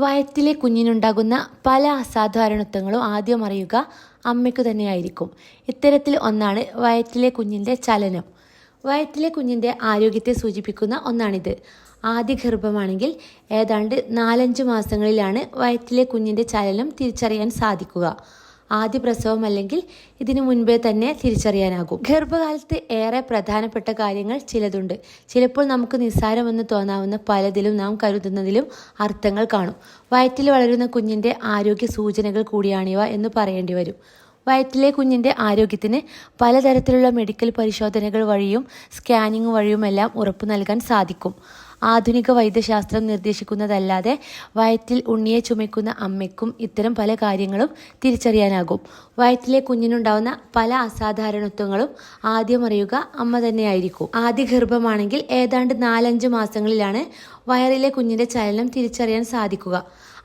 വയറ്റിലെ കുഞ്ഞിനുണ്ടാകുന്ന പല അസാധാരണത്വങ്ങളും ആദ്യം അറിയുക അമ്മയ്ക്ക് തന്നെയായിരിക്കും. ഇത്തരത്തിൽ ഒന്നാണ് വയറ്റിലെ കുഞ്ഞിന്റെ ചലനം. വയറ്റിലെ കുഞ്ഞിന്റെ ആരോഗ്യത്തെ സൂചിപ്പിക്കുന്ന ഒന്നാണിത്. ആദ്യ ഗർഭമാണെങ്കിൽ ഏതാണ്ട് നാലഞ്ച് മാസങ്ങളിലാണ് വയറ്റിലെ കുഞ്ഞിന്റെ ചലനം തിരിച്ചറിയാൻ സാധിക്കുക. ആദ്യ പ്രസവം അല്ലെങ്കിൽ ഇതിനു മുൻപേ തന്നെ തിരിച്ചറിയാനാകും. ഗർഭകാലത്ത് ഏറെ പ്രധാനപ്പെട്ട കാര്യങ്ങൾ ചിലതുണ്ട്. ചിലപ്പോൾ നമുക്ക് നിസ്സാരമെന്ന് തോന്നാവുന്ന പലതിലും നാം കരുതുന്നതിലും അർത്ഥങ്ങൾ കാണും. വയറ്റിൽ വളരുന്ന കുഞ്ഞിന്റെ ആരോഗ്യ സൂചനകൾ കൂടിയാണിവ എന്ന് പറയേണ്ടി വരും. വയറ്റിലെ കുഞ്ഞിന്റെ ആരോഗ്യത്തിന് പലതരത്തിലുള്ള മെഡിക്കൽ പരിശോധനകൾ വഴിയും സ്കാനിങ് വഴിയുമെല്ലാം ഉറപ്പു നൽകാൻ സാധിക്കും. ആധുനിക വൈദ്യശാസ്ത്രം നിർദ്ദേശിക്കുന്നതല്ലാതെ വയറ്റിൽ ഉണ്ണിയെ ചുമയ്ക്കുന്ന അമ്മയ്ക്കും ഇത്തരം പല കാര്യങ്ങളും തിരിച്ചറിയാനാകും. വയറ്റിലെ കുഞ്ഞിനുണ്ടാവുന്ന പല അസാധാരണത്വങ്ങളും ആദ്യം അറിയുക അമ്മ തന്നെയായിരിക്കും. ആദ്യ ഗർഭമാണെങ്കിൽ ഏതാണ്ട് നാലഞ്ച് മാസങ്ങളിലാണ് വയറിലെ കുഞ്ഞിന്റെ ചലനം തിരിച്ചറിയാൻ സാധിക്കുക.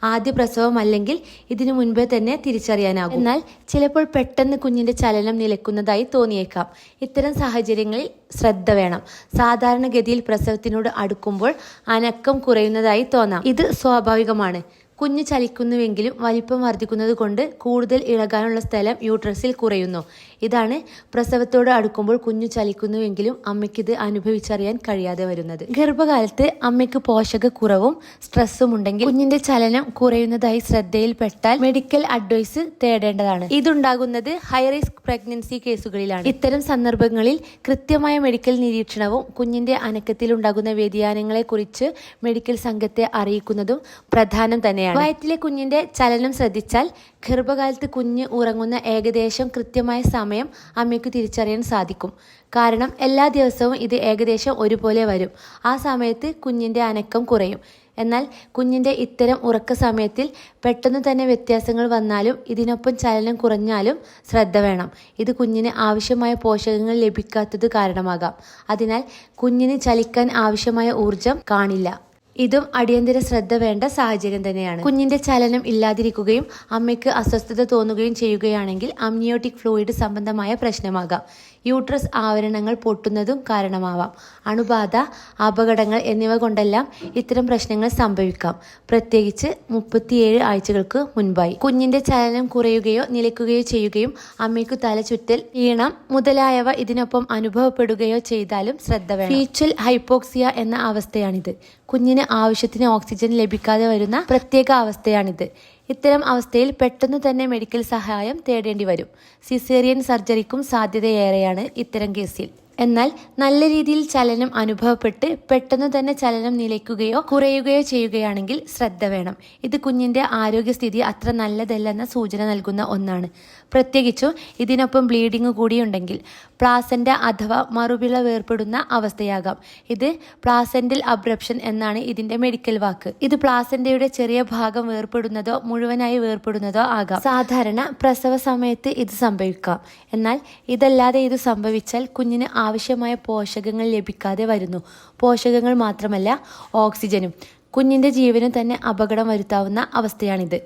ആദ്യ പ്രസവം അല്ലെങ്കിൽ ഇതിനു മുൻപേ തന്നെ തിരിച്ചറിയാനാകും. എന്നാൽ ചിലപ്പോൾ പെട്ടെന്ന് കുഞ്ഞിന്റെ ചലനം നിലക്കുന്നതായി തോന്നിയേക്കാം. ഇത്തരം സാഹചര്യങ്ങളിൽ ശ്രദ്ധ വേണം. സാധാരണഗതിയിൽ പ്രസവത്തിനോട് അടുക്കുമ്പോൾ അനക്കം കുറയുന്നതായി തോന്നാം. ഇത് സ്വാഭാവികമാണ്. കുഞ്ഞ് ചലിക്കുന്നുവെങ്കിലും വലിപ്പം വർദ്ധിക്കുന്നത് കൊണ്ട് കൂടുതൽ ഇളകാനുള്ള സ്ഥലം യൂട്രസിൽ കുറയുന്നു. ഇതാണ് പ്രസവത്തോട് അടുക്കുമ്പോൾ കുഞ്ഞു ചലിക്കുന്നുവെങ്കിലും അമ്മയ്ക്കിത് അനുഭവിച്ചറിയാൻ കഴിയാതെ വരുന്നത്. ഗർഭകാലത്ത് അമ്മയ്ക്ക് പോഷകക്കുറവും സ്ട്രെസ്സും ഉണ്ടെങ്കിൽ കുഞ്ഞിന്റെ ചലനം കുറയുന്നതായി ശ്രദ്ധയിൽപ്പെട്ടാൽ മെഡിക്കൽ അഡ്വൈസ് തേടേണ്ടതാണ്. ഇതുണ്ടാകുന്നത് ഹൈ റിസ്ക് പ്രഗ്നൻസി കേസുകളിലാണ് ഇത്തരം സന്ദർഭങ്ങളിൽ കൃത്യമായ മെഡിക്കൽ നിരീക്ഷണവും കുഞ്ഞിന്റെ അനക്കത്തിൽ ഉണ്ടാകുന്ന വ്യതിയാനങ്ങളെ കുറിച്ച് മെഡിക്കൽ സംഘത്തെ അറിയിക്കുന്നതും പ്രധാനം തന്നെയാണ്. വയറ്റിലെ കുഞ്ഞിന്റെ ചലനം ശ്രദ്ധിച്ചാൽ ഗർഭകാലത്ത് കുഞ്ഞ് ഉറങ്ങുന്ന ഏകദേശം കൃത്യമായ സമയം അമ്മയ്ക്ക് തിരിച്ചറിയാൻ സാധിക്കും. കാരണം എല്ലാ ദിവസവും ഇത് ഏകദേശം ഒരുപോലെ വരും. ആ സമയത്ത് കുഞ്ഞിന്റെ അനക്കം കുറയും. എന്നാൽ കുഞ്ഞിന്റെ ഇത്തരം ഉറക്ക സമയത്തിൽ പെട്ടെന്ന് തന്നെ വ്യത്യാസങ്ങൾ വന്നാലും ഇതിനൊപ്പം ചലനം കുറഞ്ഞാലും ശ്രദ്ധ വേണം. ഇത് കുഞ്ഞിന് ആവശ്യമായ പോഷകങ്ങൾ ലഭിക്കാത്തത് കാരണമാകാം. അതിനാൽ കുഞ്ഞിന് ചലിക്കാൻ ആവശ്യമായ ഊർജം കാണില്ല. ഇതും അടിയന്തര ശ്രദ്ധ വേണ്ട സാഹചര്യം തന്നെയാണ്. കുഞ്ഞിന്റെ ചലനം ഇല്ലാതിരിക്കുകയും അമ്മയ്ക്ക് അസ്വസ്ഥത തോന്നുകയും ചെയ്യുകയാണെങ്കിൽ അമ്നിയോട്ടിക് ഫ്ലൂയിഡ് സംബന്ധമായ പ്രശ്നമാകാം. യൂട്രസ് ആവരണങ്ങൾ പൊട്ടുന്നതും കാരണമാവാം. അണുബാധ അപകടങ്ങൾ എന്നിവ കൊണ്ടെല്ലാം ഇത്തരം പ്രശ്നങ്ങൾ സംഭവിക്കാം. പ്രത്യേകിച്ച് മുപ്പത്തിയേഴ് ആഴ്ചകൾക്ക് മുൻപായി. കുഞ്ഞിന്റെ ചലനം കുറയുകയോ നിലയ്ക്കുകയോ ചെയ്യുകയും അമ്മയ്ക്ക് തലചുറ്റൽ ഈണം മുതലായവ ഇതിനൊപ്പം അനുഭവപ്പെടുകയോ ചെയ്താലും ശ്രദ്ധ വേണം. ഫീച്ചൽ ഹൈപ്പോക്സിയ എന്ന അവസ്ഥയാണിത്. കുഞ്ഞിന് ആവശ്യത്തിന് ഓക്സിജൻ ലഭിക്കാതെ വരുന്ന പ്രത്യേക അവസ്ഥയാണിത്. ഇത്തരം അവസ്ഥയിൽ പെട്ടെന്ന് തന്നെ മെഡിക്കൽ സഹായം തേടേണ്ടി വരും. സിസേറിയൻ സർജറിക്കും സാധ്യതയേറെയാണ് ഇത്തരം കേസിൽ. എന്നാൽ നല്ല രീതിയിൽ ചലനം അനുഭവപ്പെട്ട് പെട്ടെന്ന് തന്നെ ചലനം നിലയ്ക്കുകയോ കുറയുകയോ ചെയ്യുകയാണെങ്കിൽ ശ്രദ്ധ വേണം. ഇത് കുഞ്ഞിന്റെ ആരോഗ്യസ്ഥിതി അത്ര നല്ലതല്ലെന്ന സൂചന നൽകുന്ന ഒന്നാണ്. പ്രത്യേകിച്ചും ഇതിനൊപ്പം ബ്ലീഡിംഗ് കൂടിയുണ്ടെങ്കിൽ പ്ലാസന്റ അഥവാ മറുപിള വേർപ്പെടുന്ന അവസ്ഥയാകാം. ഇത് പ്ലാസന്റൽ അബ്രപ്ഷൻ എന്നാണ് ഇതിന്റെ മെഡിക്കൽ വാക്ക്. ഇത് പ്ലാസന്റയുടെ ചെറിയ ഭാഗം വേർപ്പെടുന്നതോ മുഴുവനായി വേർപ്പെടുന്നതോ ആകാം. സാധാരണ പ്രസവ സമയത്ത് ഇത് സംഭവിക്കാം. എന്നാൽ ഇതല്ലാതെ ഇത് സംഭവിച്ചാൽ കുഞ്ഞിന് ആവശ്യമായ പോഷകങ്ങൾ ലഭിക്കാതെ വരുന്നു. പോഷകങ്ങൾ മാത്രമല്ല ഓക്സിജനും. കുഞ്ഞിന്റെ ജീവനും തന്നെ അപകടം വരുത്താവുന്ന അവസ്ഥയാണിത്.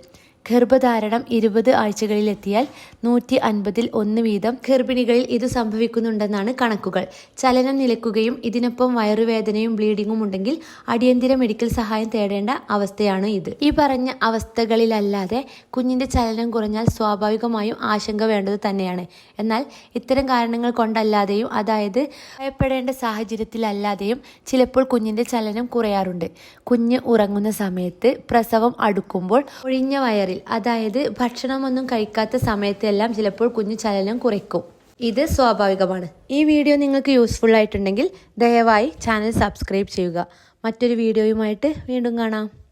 ഗർഭധാരണം ഇരുപത് ആഴ്ചകളിലെത്തിയാൽ നൂറ്റി അൻപതിൽ ഒന്ന് വീതം ഗർഭിണികളിൽ ഇത് സംഭവിക്കുന്നുണ്ടെന്നാണ് കണക്കുകൾ. ചലനം നിലക്കുകയും ഇതിനൊപ്പം വയറുവേദനയും ബ്ലീഡിങ്ങും ഉണ്ടെങ്കിൽ അടിയന്തര മെഡിക്കൽ സഹായം തേടേണ്ട അവസ്ഥയാണ് ഇത്. ഈ പറഞ്ഞ അവസ്ഥകളിലല്ലാതെ കുഞ്ഞിന്റെ ചലനം കുറഞ്ഞാൽ സ്വാഭാവികമായും ആശങ്ക വേണ്ടത് തന്നെയാണ്. എന്നാൽ ഇത്തരം കാരണങ്ങൾ കൊണ്ടല്ലാതെയും അതായത് ഭയപ്പെടേണ്ട സാഹചര്യത്തിലല്ലാതെയും ചിലപ്പോൾ കുഞ്ഞിന്റെ ചലനം കുറയാറുണ്ട്. കുഞ്ഞ് ഉറങ്ങുന്ന സമയത്ത് പ്രസവം അടുക്കുമ്പോൾ ഒഴിഞ്ഞ വയറിൽ അതായത് ഭക്ഷണമൊന്നും കഴിക്കാത്ത സമയത്തെല്ലാം ചിലപ്പോൾ കുഞ്ഞു ചലനം കുറയ്ക്കും. ഇത് സ്വാഭാവികമാണ്. ഈ വീഡിയോ നിങ്ങൾക്ക് യൂസ്ഫുൾ ആയിട്ടുണ്ടെങ്കിൽ ദയവായി ചാനൽ സബ്സ്ക്രൈബ് ചെയ്യുക. മറ്റൊരു വീഡിയോയുമായിട്ട് വീണ്ടും കാണാം.